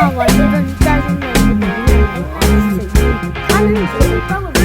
아 완전 짜증나 이거 너무 진짜 하는 게 없다고 누가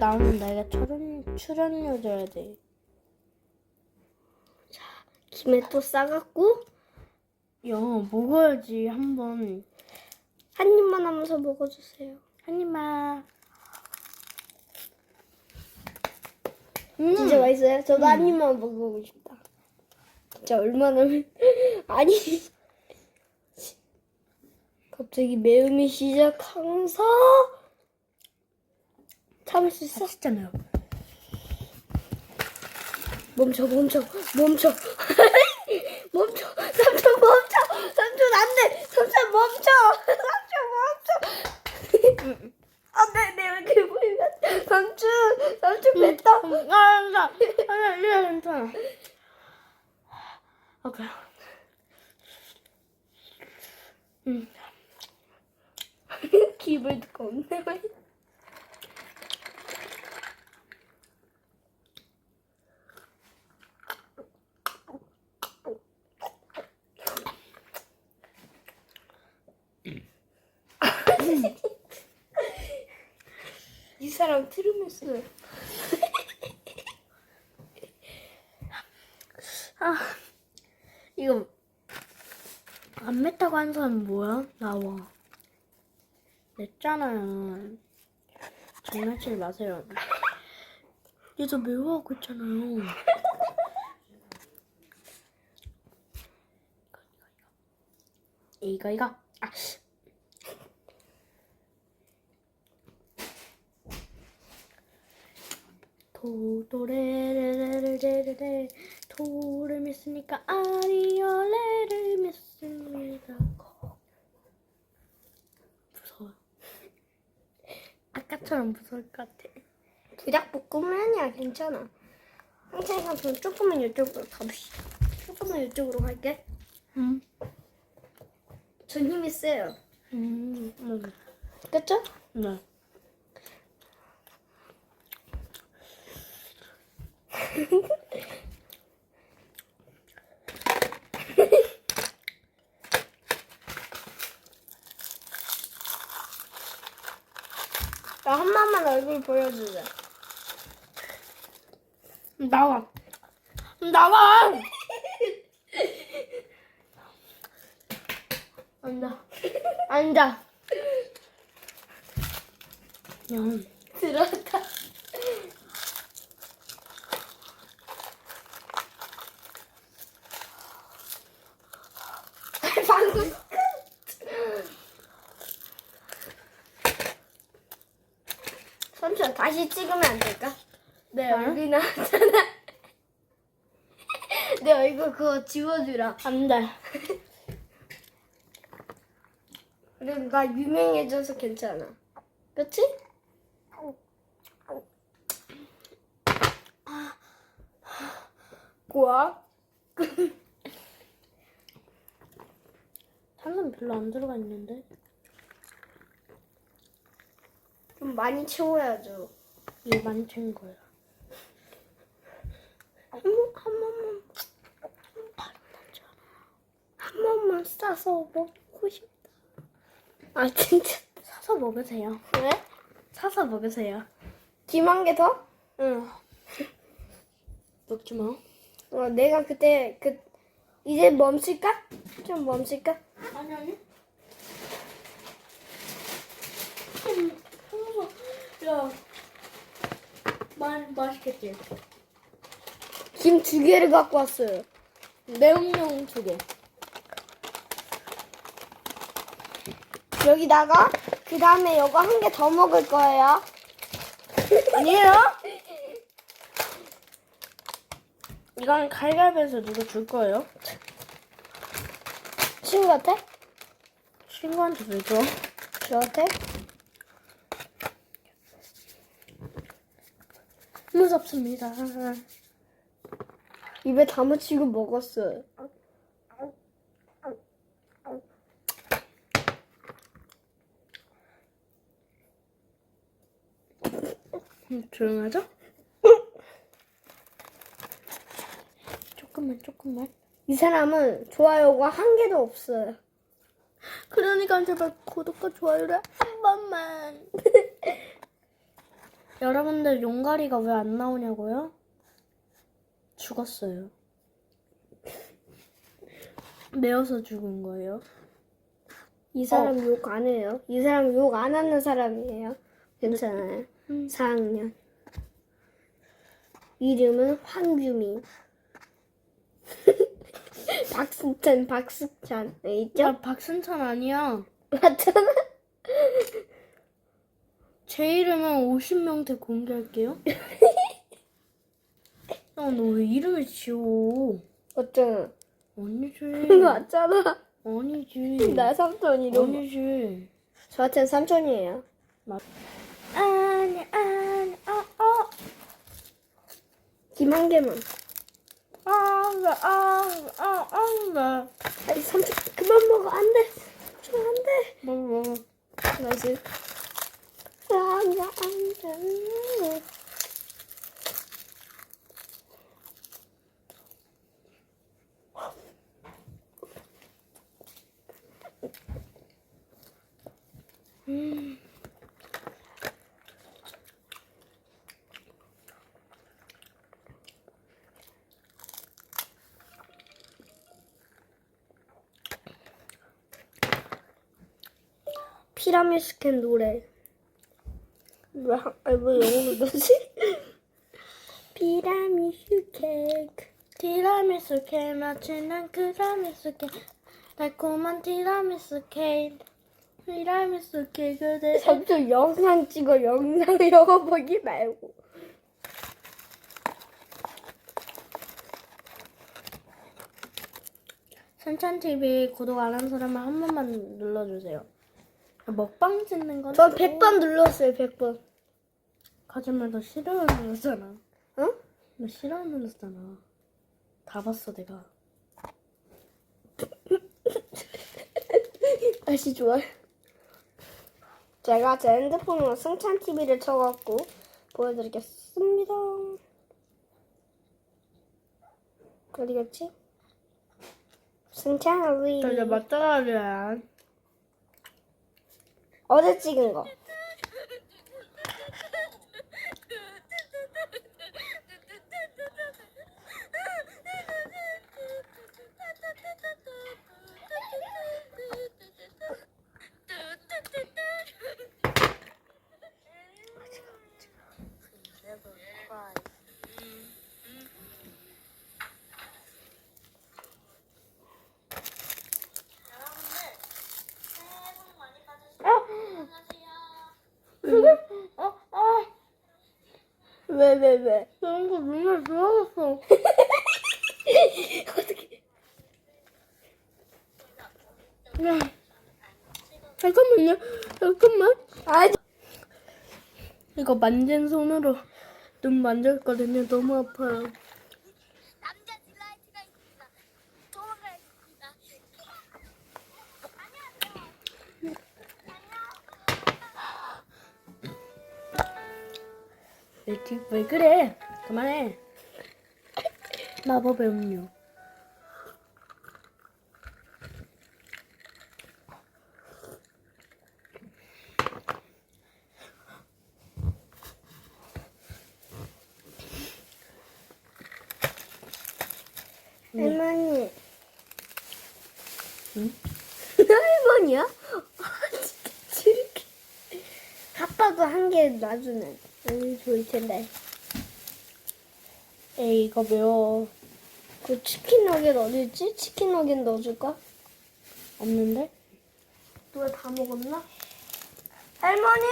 나오는 내가 출연 출연료 줘야 돼. 자, 김에 또 싸갖고 야 먹어야지 한번 한 입만 하면서 먹어주세요. 한 입만. 음. 진짜 맛있어요? 저도 한 입만 먹어보고 싶다. 진짜 얼마나 매... 아니 갑자기 매움이 시작하면서 참을 수 있어? 맛있잖아요. 멈춰 멈춰 멈춰 멈춰 삼촌 멈춰 삼촌 안 돼 삼촌 멈춰 삼촌 멈춰 안 돼 내 얼굴 보이면 삼촌 삼촌 뱉다 아, 괜찮아. 아니야, 이래 괜찮아. 오케이. 음. 기분 겁내 많 사람 트름했어요. 아, 이거 안 맵다고 하는 사람 뭐야? 나와. 맵잖아요. 장난치지 마세요. 얘도 매워하고 있잖아요. 이거 이거. 아. 도도레레레레레레 도를 믿으니까 아리오레를 믿습니다. 무서워. 아까처럼 무서울 것 같아. 부작볶음은 아니야 괜찮아. 항상 삼촌 조금만 이쪽으로 가봅시다. 조금만 이쪽으로 갈게. 응. 전 힘이 세요. 음, 음. 그쵸? 네. 나 한 번만 얼굴 보여주자. 나와. 나와. 앉아. 앉아. 야, 들어가. 삼촌 다시 찍으면 안 될까? 내 어? 얼굴 나왔잖아. 내 얼굴 그거 지워주라. 안 돼. 그리고 나 유명해져서 괜찮아. 그치? 고아? 당근 별로 안 들어가 있는데. 좀 많이 채워야죠. 챙 거야. 한, 번- 한 번만. 한 번만 싸서 먹고 싶다. 아, 진짜. 사서 먹으세요. 왜? 사서 먹으세요. 김한 개 더? 응. 먹지 마. 어, 내가 그때, 그, 이제 멈출까? 좀 멈출까? 아니 아니. 음, 홍서. 야. 맛 맛있겠지. 김 두 개를 갖고 왔어요. 매운용 두 개. 여기다가, 그 다음에 이거 한 개 더 먹을 거예요. 아니에요? 이건 갈갈비에서 누가 줄 거예요? 친구한테? 친구한테 왜 줘? 저한테? 무섭습니다. 입에 다 묻히고 먹었어요. 음, 조용하죠? 조금만 조금만. 이 사람은 좋아요가 한 개도 없어요. 그러니까 제발 구독과 좋아요를 한 번만. 여러분들 용가리가 왜 안 나오냐고요? 죽었어요. 매워서 죽은 거예요. 이 사람 욕안 해요. 이 사람 욕 안 하는 사람이에요. 괜찮아요. 음. 4학년. 이름은 황규민. 박수찬, 박수찬. 네, 있죠? 야 박순찬 아니야. 맞잖아. 제 이름은 50명대 공개할게요. 야, 너왜 이름을 지워? 어쩌나. 아니지. 맞잖아. 아니지. 나 삼촌 이름. 아니지. 저한테는 삼촌이에요. 아니, 아니, 어, 어. 김한 개만. 아, 나, 아, 아, 아, 나. 아니, 삼촌 그만 먹어. 안 돼. 삼촌 안 돼. 뭐, 뭐. 다시. 아, 피라미스 캔 노래. 왜, 한- 아니, 왜 영어로 넣지? 피라미스 케이크. 티라미수 케이크 마치 난 티라미수 케이크 달콤한 티라미수 케이크 티라미수 케이크 대 삼촌 영상 찍어, 영상 영어 보기 말고. 선찬 TV 구독 안 한 사람은 한 번만 눌러주세요. 먹방 찍는 건저 100번 눌렀어요, 100번. 거짓말 너 싫어요 눌렀잖아. 응? 너 싫어요 눌렀잖아. 다 봤어 내가. 다시 좋아요. 제가 제 핸드폰으로 승찬 TV를 쳐갖고 보여드리겠습니다. 어디 갔지? 승찬 우리 맞잖아. 어제 찍은 거. 왜, 왜, 왜? 이런 거 눈에 들어갔어. 야, 잠깐만요. 잠깐만. 아, 이거 만진 손으로 눈 만졌거든요. 너무 아파요. 왜, 그래? 그만해. 마법의 음료. 할머니. 응? 할머니야? 아, 진짜 이렇게. 아빠도 한 개 놔주네. 음, 좋을 텐데. 에이, 이거 매워. 그 치킨 너겟 어디 있지? 치킨 너겟 넣어줄까? 없는데? 누가 다 먹었나? 할머니!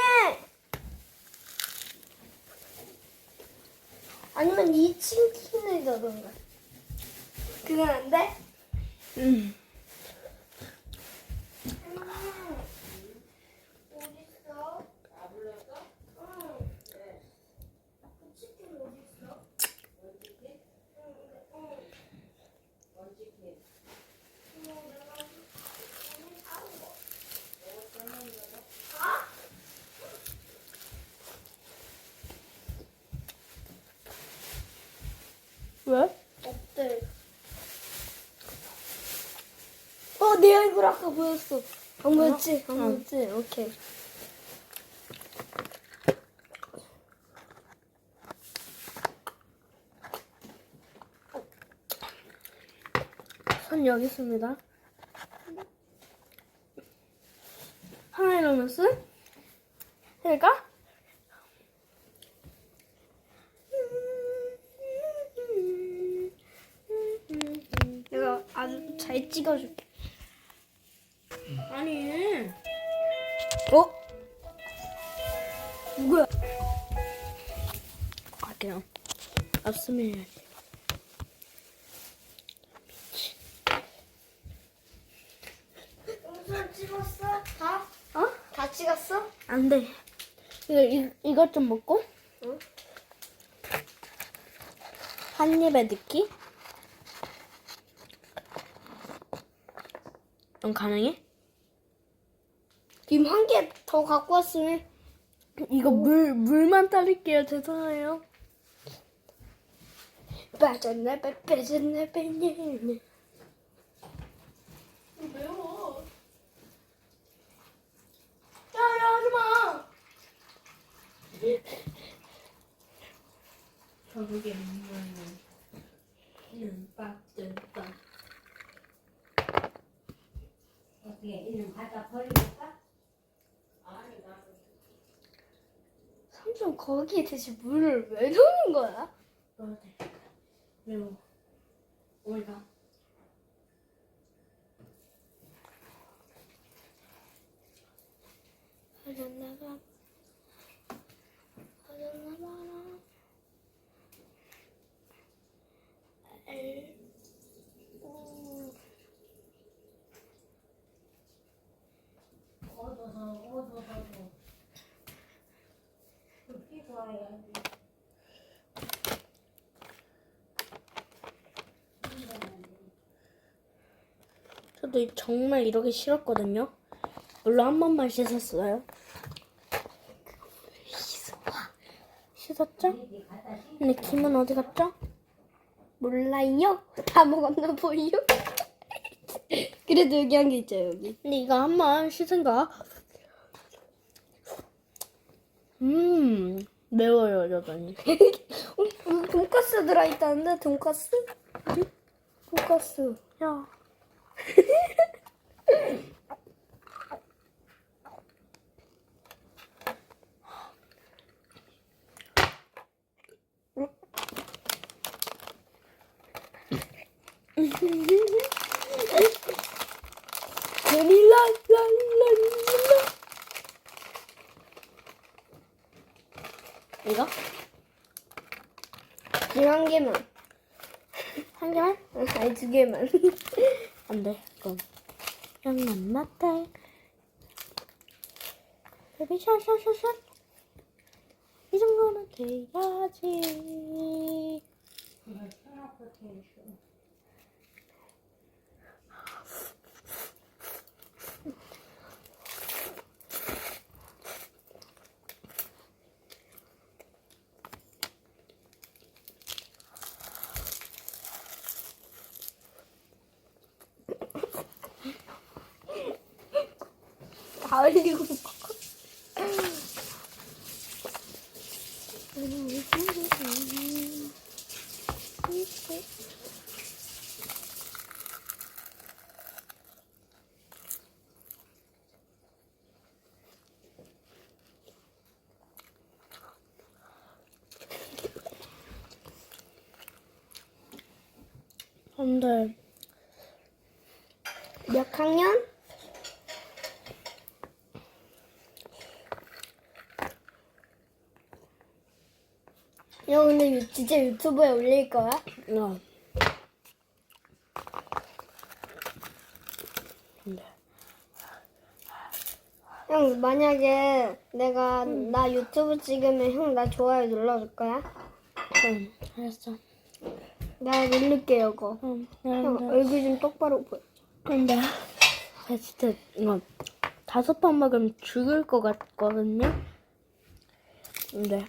아니면 이 치킨을 넣던가. 그건 안 돼? 응. 왜? 없대. 어, 내 얼굴 아까 보였어. 안 보였지? 안 응. 보였지? 오케이. 손 여기 있습니다. 하나 일어났어? 해가? 내가 아주 잘 찍어줄게. 어? 누구야? 갈게요. 없으면 해야지. 영상 찍었어? 다? 어? 다 찍었어? 안 돼. 이거, 이, 이것 좀 먹고. 응. 한 입에 넣기. 넌 가능해? 님한개 더 갖고 왔으면 이거 물, 물만 따를게요. 죄송해요. 빠졌네 빼 빼졌네 빼네 매워. 야, 야, 하지 마. 저녁에 먹는 눈밥 뜬밥. 어떻게 이는 갖다 버릴까? 삼촌 거기에 대체 물을 왜 넣는 거야? 넣어도 돼. 매워. 올가. 빠졌나봐 빠졌나봐라 엘 우. 얻어서 얻어서 굽기고 와야지. 저도 정말 이러기 싫었거든요. 물로 한 번만 씻었어요. 씻었죠? 근데 김은 어디 갔죠? 몰라요? 다 먹었나 보여? 그래도 여기 한 개 있죠 여기 근데 이거 한 번 씻은 거. 음, 매워요, 여전히. 어, 여기 돈가스 들어있다는데 돈가스? 돈가스 야. 이거? 그냥 한 개만. 한 개만? 아니 두 개만. 안 돼. 그럼. 양만 맞대. 베비 샤샤샤샤. 이 정도는 돼야지. 되 다 흘리고. 안 돼. 몇 학년? 형 근데 유- 진짜 유튜브에 올릴 거야? 어. 형 만약에 내가 나 유튜브 찍으면 형 나 좋아요 눌러줄 거야? 응, 알았어. 나 누를게 이거. 응, 형안 돼. 얼굴 좀 똑바로 보여. 근데 나 진짜 이거 다섯 번 먹으면 죽을 것 같거든요. 근데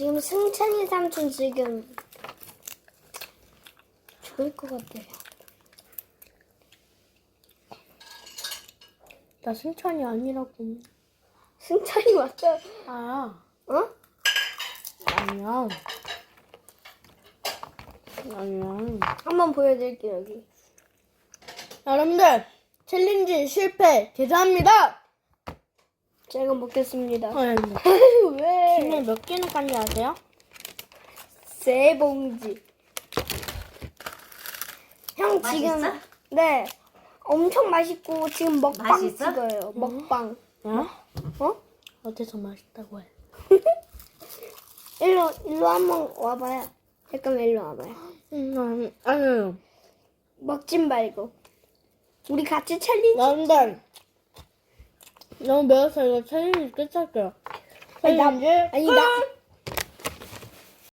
지금 승찬이 삼촌 지금 죽을 것 같아요. 나 승천이 아니라고. 승찬이 왔어. 아, 어? 아니야. 아니야. 한번 보여드릴게요 여기. 여러분들 챌린지 실패 죄송합니다. 제가 먹겠습니다. 어, 왜? 김에 몇 개나 깐지 아세요? 세 봉지. 형 지금 맛있어? 네 엄청 맛있고 지금 먹방 맛있어? 찍어요. 먹방. 야? 어? 어디서 맛있다고 해? 일로 일로 한번 와봐요. 잠깐만 일로 와봐요. 음, 아니, 아니. 먹진 말고. 우리 같이 챌린지. 여러분들 너무 매워서 이거 챌린지 끝할게요. 아니, 나- 아니 나